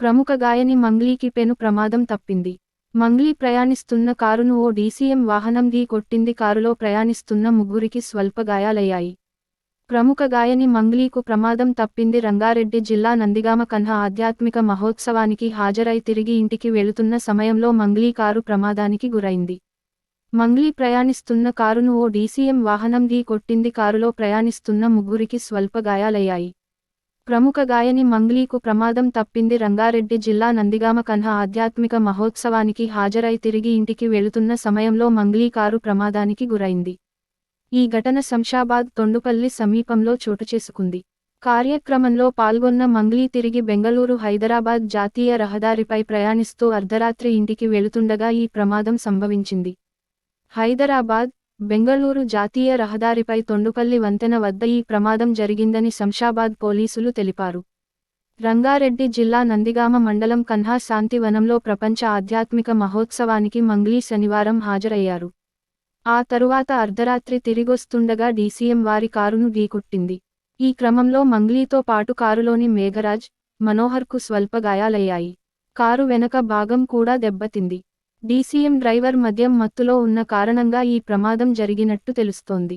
ప్రముఖ గాయని మంగ్లీకి పెను ప్రమాదం తప్పింది. మంగ్లీ ప్రయాణిస్తున్న కారును ఓ డీసీఎం వాహనం ఢీ కొట్టింది. కారులో ప్రయాణిస్తున్న ముగ్గురికి స్వల్ప గాయాలయ్యాయి. ప్రముఖ గాయని మంగ్లీకు ప్రమాదం తప్పింది. రంగారెడ్డి జిల్లా నందిగామ కన్హ ఆధ్యాత్మిక మహోత్సవానికి హాజరై తిరిగి ఇంటికి వెళుతున్న సమయంలో మంగ్లీ కారు ప్రమాదానికి గురైంది. మంగ్లీ ప్రయాణిస్తున్న కారును ఓ డీసీఎం వాహనం ఢీ కొట్టింది. కారులో ప్రయాణిస్తున్న ముగ్గురికి స్వల్ప గాయాలయ్యాయి. ప్రముఖ గాయని మంగ్లీకు ప్రమాదం తప్పింది రంగారెడ్డి జిల్లా నందిగామ కన్హ ఆధ్యాత్మిక మహోత్సవానికి హాజరై తిరిగి ఇంటికి వెళుతున్న సమయంలో మంగ్లీ కారు ప్రమాదానికి గురైంది. ఈ ఘటన శంషాబాద్ తొండుపల్లి సమీపంలో చోటు చేసుకుంది. కార్యక్రమంలో పాల్గొన్న మంగ్లీ తిరిగి బెంగళూరు హైదరాబాద్ జాతీయ రహదారిపై ప్రయాణిస్తూ అర్ధరాత్రి ఇంటికి వెళుతుండగా ఈ ప్రమాదం సంభవించింది. హైదరాబాద్ బెంగళూరు జాతీయ రహదారిపై తొండుపల్లి వంతెన వద్ద ఈ ప్రమాదం జరిగిందని శంషాబాద్ పోలీసులు తెలిపారు. రంగారెడ్డి జిల్లా నందిగామ మండలం కన్హా శాంతివనంలో ప్రపంచ ఆధ్యాత్మిక మహోత్సవానికి మంగ్లీ శనివారం హాజరయ్యారు. ఆ తరువాత అర్ధరాత్రి తిరిగొస్తుండగా డీసీఎం వారి కారును ఢీకొట్టింది. ఈ క్రమంలో మంగ్లీతో పాటు కారులోని మేఘరాజ్ మనోహర్కు స్వల్ప గాయాలయ్యాయి. కారు వెనక భాగం కూడా దెబ్బతింది. డీసీఎం డ్రైవర్ మద్యం మత్తులో ఉన్న కారణంగా ఈ ప్రమాదం జరిగినట్టు తెలుస్తోంది.